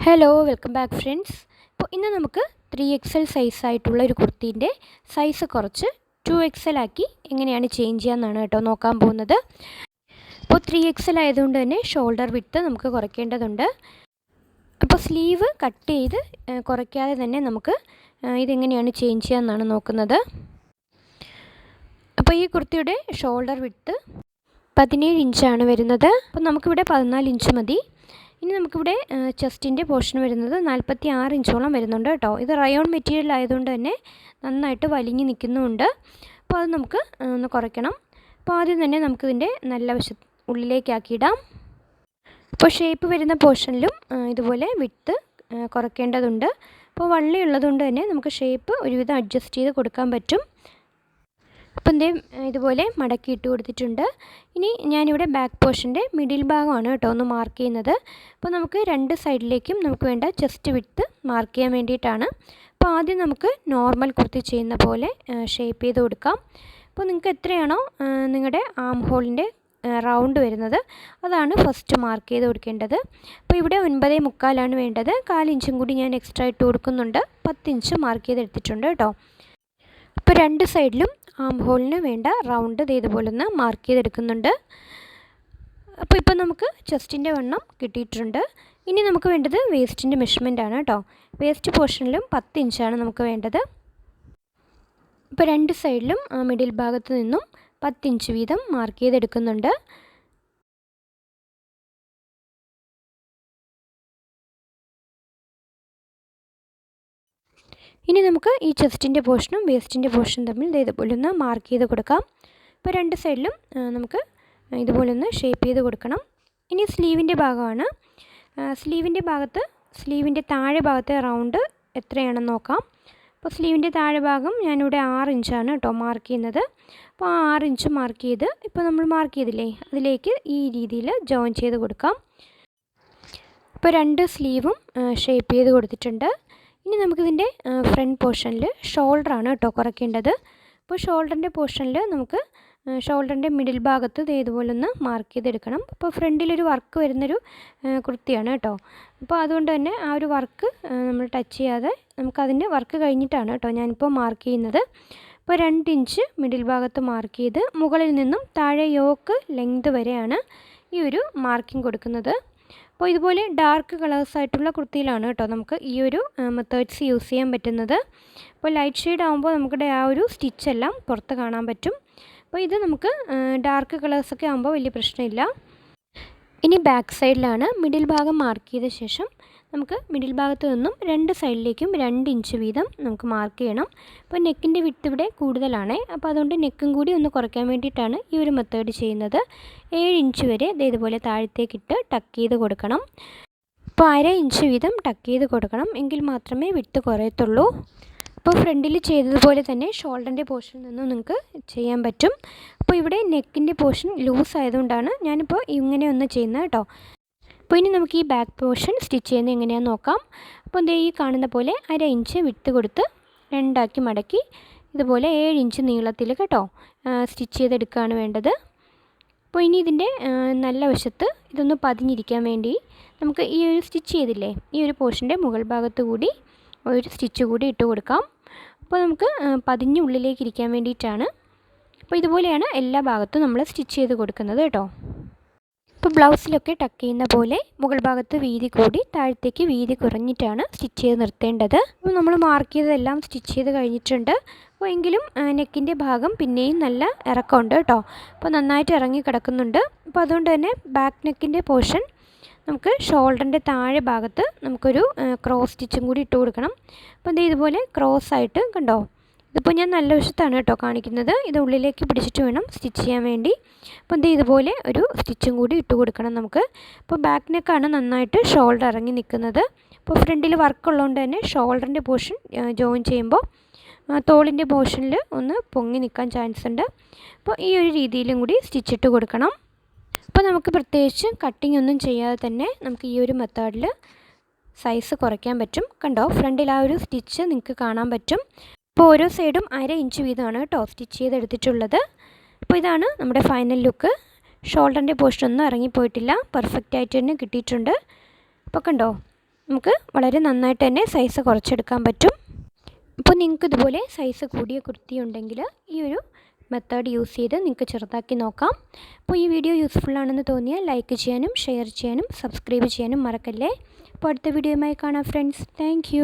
Hello welcome back friends അപ്പോൾ ഇന്ന് നമുക്ക് ത്രീ എക്സ് എൽ സൈസായിട്ടുള്ള ഒരു കുർത്തീന്റെ സൈസ് കുറച്ച് ടു എക്സ് എൽ ആക്കി എങ്ങനെയാണ് ചേഞ്ച് ചെയ്യാമെന്നാണ് കേട്ടോ നോക്കാൻ പോകുന്നത്. അപ്പോൾ ത്രീ എക്സ് എൽ ആയതുകൊണ്ട് തന്നെ ഷോൾഡർ വിട്ട് നമുക്ക് കുറയ്ക്കേണ്ടതുണ്ട്. അപ്പോൾ സ്ലീവ് കട്ട് ചെയ്ത് കുറയ്ക്കാതെ തന്നെ നമുക്ക് ഇതെങ്ങനെയാണ് ചേഞ്ച് ചെയ്യാമെന്നാണ് നോക്കുന്നത്. അപ്പോൾ ഈ കുർത്തിയുടെ ഷോൾഡർ വിട്ട് പതിനേഴ് ഇഞ്ചാണ് വരുന്നത്. അപ്പോൾ നമുക്കിവിടെ പതിനാല് ഇഞ്ച് മതി. ഇനി നമുക്കിവിടെ ചെസ്റ്റിന്റെ പോർഷൻ വരുന്നത് നാൽപ്പത്തി ആറ് ഇഞ്ചോളം വരുന്നുണ്ട് കേട്ടോ. ഇത് റയോൺ മെറ്റീരിയൽ ആയതുകൊണ്ട് തന്നെ നന്നായിട്ട് വലിഞ്ഞ് നിൽക്കുന്നുമുണ്ട് അപ്പോൾ അത് നമുക്ക് ഒന്ന് കുറയ്ക്കണം. അപ്പോൾ ആദ്യം തന്നെ നമുക്കിതിന്റെ നല്ല വശ ഉള്ളിലേക്കാക്കിയിടാം. അപ്പോൾ ഷേപ്പ് വരുന്ന പോർഷനിലും ഇതുപോലെ വിട്ട് കുറയ്ക്കേണ്ടതുണ്ട്. അപ്പോൾ വള്ളി ഉള്ളതുകൊണ്ട് തന്നെ നമുക്ക് ഷേപ്പ് ഒരുവിധം അഡ്ജസ്റ്റ് ചെയ്ത് കൊടുക്കാൻ പറ്റും. അപ്പം എന്തേ ഇതുപോലെ മടക്കി ഇട്ട് കൊടുത്തിട്ടുണ്ട്. ഇനി ഞാനിവിടെ ബാക്ക് പോർഷന്റെ മിഡിൽ ഭാഗമാണ് കേട്ടോ ഒന്ന് മാർക്ക് ചെയ്യുന്നത്. അപ്പോൾ നമുക്ക് രണ്ട് സൈഡിലേക്കും നമുക്ക് വേണ്ട ചെസ്റ്റ് വിട്ട് മാർക്ക് ചെയ്യാൻ വേണ്ടിയിട്ടാണ്. അപ്പോൾ ആദ്യം നമുക്ക് നോർമൽ കുർത്തി ചെയ്യുന്ന പോലെ ഷേപ്പ് ചെയ്ത് കൊടുക്കാം. അപ്പോൾ നിങ്ങൾക്ക് എത്രയാണോ നിങ്ങളുടെ ആം ഹോളിന്റെ റൗണ്ട് വരുന്നത് അതാണ് ഫസ്റ്റ് മാർക്ക് ചെയ്ത് കൊടുക്കേണ്ടത്. അപ്പോൾ ഇവിടെ ഒൻപതേ മുക്കാലാണ് വേണ്ടത്. കാലിഞ്ചും കൂടി ഞാൻ എക്സ്ട്രാ ഇട്ട് കൊടുക്കുന്നുണ്ട്. പത്തിഞ്ച് മാർക്ക് ചെയ്തെടുത്തിട്ടുണ്ട് കേട്ടോ. അപ്പോൾ രണ്ട് സൈഡിലും ആം ഹോളിന് വേണ്ട റൗണ്ട് ഇത് ഇതുപോലെ ഒന്ന് മാർക്ക് ചെയ്തെടുക്കുന്നുണ്ട്. അപ്പോൾ ഇപ്പോൾ നമുക്ക് ചെസ്റ്റിന്റെ വണ്ണം കിട്ടിയിട്ടുണ്ട്. ഇനി നമുക്ക് വേണ്ടത് വേസ്റ്റിന്റെ മെഷർമെന്റ് ആണ് കേട്ടോ വേസ്റ്റ് പോർഷനിലും പത്ത് ഇഞ്ചാണ് നമുക്ക് വേണ്ടത്. ഇപ്പോൾ രണ്ട് സൈഡിലും ആ മിഡിൽ ഭാഗത്ത് നിന്നും പത്തിഞ്ച് വീതം മാർക്ക് ചെയ്തെടുക്കുന്നുണ്ട്. ഇനി നമുക്ക് ഈ ചെസ്റ്റിന്റെ പോർഷനും വേസ്റ്റിന്റെ പോർഷനും തമ്മിൽ ഇതേപോലെ ഒന്ന് മാർക്ക് ചെയ്ത് കൊടുക്കാം. ഇപ്പോൾ രണ്ട് സൈഡിലും നമുക്ക് ഇതുപോലെ ഒന്ന് ഷേപ്പ് ചെയ്ത് കൊടുക്കണം. ഇനി സ്ലീവിന്റെ ഭാഗമാണ്. സ്ലീവിന്റെ ഭാഗത്ത് സ്ലീവിന്റെ താഴെ ഭാഗത്തെ റൗണ്ട് എത്രയാണെന്ന് നോക്കാം. അപ്പോൾ സ്ലീവിന്റെ താഴെ ഭാഗം ഞാനിവിടെ ആറ് ഇഞ്ചാണ് കേട്ടോ മാർക്ക് ചെയ്യുന്നത്. അപ്പോൾ ആ ആറ് ഇഞ്ച് മാർക്ക് ചെയ്ത് ഇപ്പോൾ നമ്മൾ മാർക്ക് ചെയ്തില്ലേ അതിലേക്ക് ഈ രീതിയിൽ ജോയിൻ ചെയ്ത് കൊടുക്കാം. ഇപ്പോൾ രണ്ട് സ്ലീവും ഷേപ്പ് ചെയ്ത് കൊടുത്തിട്ടുണ്ട്. ഇനി നമുക്കിതിന്റെ ഫ്രണ്ട് പോർഷനിൽ ഷോൾഡർ ആണ് കേട്ടോ കുറയ്ക്കേണ്ടത്. അപ്പോൾ ഷോൾഡറിന്റെ പോർഷനിൽ നമുക്ക് ഷോൾഡറിന്റെ മിഡിൽ ഭാഗത്ത് ദേ ഇതുപോലെ ഒന്ന് മാർക്ക് ചെയ്തെടുക്കണം. അപ്പോൾ ഫ്രണ്ടിലൊരു വർക്ക് വരുന്നൊരു കുർത്തിയാണ് കേട്ടോ. അപ്പോൾ അതുകൊണ്ട് തന്നെ ആ ഒരു വർക്ക് നമ്മൾ ടച്ച് ചെയ്യാതെ നമുക്കതിന്റെ വർക്ക് കഴിഞ്ഞിട്ടാണ് കേട്ടോ ഞാനിപ്പോൾ മാർക്ക് ചെയ്യുന്നത്. അപ്പോൾ രണ്ട് ഇഞ്ച് മിഡിൽ ഭാഗത്ത് മാർക്ക് ചെയ്ത് മുകളിൽ നിന്നും താഴെ യോക്ക് ലെങ്ത് വരെയാണ് ഈ ഒരു മാർക്കിംഗ് കൊടുക്കുന്നത്. അപ്പോൾ ഇതുപോലെ ഡാർക്ക് കളേഴ്സ് ആയിട്ടുള്ള കുർത്തിയിലാണ് കേട്ടോ നമുക്ക് ഈ ഒരു മെത്തേഡ്സ് യൂസ് ചെയ്യാൻ പറ്റുന്നത്. അപ്പോൾ ലൈറ്റ് ഷെയ്ഡ് ആകുമ്പോൾ നമുക്കിടെ ആ ഒരു സ്റ്റിച്ചെല്ലാം പുറത്ത് കാണാൻ പറ്റും. അപ്പോൾ ഇത് നമുക്ക് ഡാർക്ക് കളേഴ്സൊക്കെ ആകുമ്പോൾ വലിയ പ്രശ്നമില്ല. ഇനി ബാക്ക് സൈഡിലാണ് മിഡിൽ ഭാഗം മാർക്ക് ചെയ്ത ശേഷം നമുക്ക് മിഡിൽ ഭാഗത്ത് നിന്നും രണ്ട് സൈഡിലേക്കും രണ്ട് ഇഞ്ച് വീതം നമുക്ക് മാർക്ക് ചെയ്യണം. അപ്പോൾ നെക്കിന്റെ വിട്ട് ഇവിടെ കൂടുതലാണ്. അപ്പോൾ അതുകൊണ്ട് നെക്കും കൂടി ഒന്ന് കുറയ്ക്കാൻ വേണ്ടിയിട്ടാണ് ഈ ഒരു മെത്തേഡ് ചെയ്യുന്നത്. ഏഴ് ഇഞ്ച് വരെ ഇതുപോലെ താഴത്തേക്കിട്ട് ടക്ക് ചെയ്ത് കൊടുക്കണം. അപ്പോൾ അര ഇഞ്ച് വീതം ടക്ക് ചെയ്ത് കൊടുക്കണം. എങ്കിൽ മാത്രമേ വിട്ട് കുറയത്തുള്ളൂ. അപ്പോൾ ഫ്രണ്ടിൽ ചെയ്തതുപോലെ തന്നെ ഷോൾഡറിന്റെ പോർഷനിൽ നിന്നും നിങ്ങൾക്ക് ചെയ്യാൻ പറ്റും. അപ്പോൾ ഇവിടെ നെക്കിന്റെ പോർഷൻ ലൂസ് ആയതുകൊണ്ടാണ് ഞാനിപ്പോൾ ഇങ്ങനെ ഒന്ന് ചെയ്യുന്നത് കേട്ടോ. അപ്പോൾ ഇനി നമുക്ക് ഈ ബാക്ക് പോർഷൻ സ്റ്റിച്ച് ചെയ്യുന്നത് എങ്ങനെയാണെന്ന് നോക്കാം. അപ്പോൾ ദേ ഈ കാണുന്ന പോലെ അര ഇഞ്ച് വിട്ട് കൊടുത്ത് രണ്ടാക്കി മടക്കി ഇതുപോലെ ഏഴ് ഇഞ്ച് നീളത്തിൽ കേട്ടോ സ്റ്റിച്ച് ചെയ്തെടുക്കുകയാണ് വേണ്ടത്. അപ്പോൾ ഇനി ഇതിന്റെ നല്ല വശത്ത് ഇതൊന്ന് പതിഞ്ഞിരിക്കാൻ വേണ്ടി നമുക്ക് ഈ ഒരു സ്റ്റിച്ച് ചെയ്തില്ലേ ഈ ഒരു പോർഷന്റെ മുകൾ ഭാഗത്ത് കൂടി ഒരു സ്റ്റിച്ച് കൂടി ഇട്ട് കൊടുക്കാം. അപ്പോൾ നമുക്ക് പതിഞ്ഞ് ഉള്ളിലേക്ക് ഇരിക്കാൻ വേണ്ടിയിട്ടാണ്. അപ്പോൾ ഇതുപോലെയാണ് എല്ലാ ഭാഗത്തും നമ്മൾ സ്റ്റിച്ച് ചെയ്ത് കൊടുക്കുന്നത് കേട്ടോ. ഇപ്പോൾ ബ്ലൗസിലൊക്കെ ടക്ക് ചെയ്യുന്ന പോലെ മുകൾ ഭാഗത്ത് വീതി കൂടി താഴത്തേക്ക് വീതി കുറഞ്ഞിട്ടാണ് സ്റ്റിച്ച് ചെയ്ത് നിർത്തേണ്ടത്. അപ്പോൾ നമ്മൾ മാർക്ക് ചെയ്തതെല്ലാം സ്റ്റിച്ച് ചെയ്ത് കഴിഞ്ഞിട്ടുണ്ട്. അപ്പോൾ എങ്കിലും നെക്കിന്റെ ഭാഗം പിന്നെയും നല്ല ഇറക്കമുണ്ട് കേട്ടോ. അപ്പോൾ നന്നായിട്ട് ഇറങ്ങി കിടക്കുന്നുണ്ട്. അപ്പോൾ അതുകൊണ്ട് തന്നെ ബാക്ക് നെക്കിന്റെ പോർഷൻ നമുക്ക് ഷോൾഡറിന്റെ താഴെ ഭാഗത്ത് നമുക്കൊരു ക്രോസ് സ്റ്റിച്ചും കൂടി ഇട്ട് കൊടുക്കണം. അപ്പോൾ ഇത് ഇതുപോലെ ക്രോസ് ആയിട്ട് കണ്ടോ? ഇതിപ്പോൾ ഞാൻ നല്ല വശത്താണ് കേട്ടോ കാണിക്കുന്നത്. ഇത് ഉള്ളിലേക്ക് പിടിച്ചിട്ട് വേണം സ്റ്റിച്ച് ചെയ്യാൻ വേണ്ടി. അപ്പോൾ ഇത് ഇതുപോലെ ഒരു സ്റ്റിച്ചും കൂടി ഇട്ട് കൊടുക്കണം നമുക്ക്. അപ്പോൾ ബാക്ക് നെക്കാണ് നന്നായിട്ട് ഷോൾഡർ ഇറങ്ങി നിൽക്കുന്നത്. അപ്പോൾ ഫ്രണ്ടിൽ വർക്ക് ഉള്ളതുകൊണ്ട് തന്നെ ഷോൾഡറിന്റെ പോർഷൻ ജോയിൻ ചെയ്യുമ്പോൾ തോളിന്റെ പോർഷനിൽ ഒന്ന് പൊങ്ങി നിൽക്കാൻ ചാൻസ് ഉണ്ട്. അപ്പോൾ ഈ ഒരു രീതിയിലും കൂടി സ്റ്റിച്ചിട്ട് കൊടുക്കണം. അപ്പോൾ നമുക്ക് പ്രത്യേകിച്ച് കട്ടിംഗ് ഒന്നും ചെയ്യാതെ തന്നെ നമുക്ക് ഈ ഒരു മെത്തേഡിൽ സൈസ് കുറയ്ക്കാൻ പറ്റും. കണ്ടോ? ഫ്രണ്ടിൽ ആ ഒരു സ്റ്റിച്ച് നിങ്ങൾക്ക് കാണാൻ പറ്റും. അപ്പോൾ ഓരോ സൈഡും അര ഇഞ്ച് വീതമാണ് കേട്ടോ സ്റ്റിച്ച് ചെയ്തെടുത്തിട്ടുള്ളത്. അപ്പോൾ ഇതാണ് നമ്മുടെ ഫൈനൽ ലുക്ക് ഷോൾഡറിന്റെ പോർഷൻ ഒന്നും ഇറങ്ങിപ്പോയിട്ടില്ല. പെർഫെക്റ്റ് ആയിട്ട് തന്നെ കിട്ടിയിട്ടുണ്ട്. അപ്പോൾ കണ്ടോ? നമുക്ക് വളരെ നന്നായിട്ട് തന്നെ സൈസ് കുറച്ചെടുക്കാൻ പറ്റും. അപ്പോൾ നിങ്ങൾക്ക് ഇതുപോലെ സൈസ് കൂടിയ കുർത്തി ഉണ്ടെങ്കിൽ ഈ ഒരു മെത്തേഡ് യൂസ് ചെയ്ത് നിങ്ങൾക്ക് ചെറുതാക്കി നോക്കാം. അപ്പോൾ ഈ വീഡിയോ യൂസ്ഫുൾ ആണെന്ന് തോന്നിയാൽ ലൈക്ക് ചെയ്യാനും ഷെയർ ചെയ്യാനും സബ്സ്ക്രൈബ് ചെയ്യാനും മറക്കല്ലേ. അപ്പോൾ അടുത്ത വീഡിയോയുമായി കാണാം ഫ്രണ്ട്സ് താങ്ക്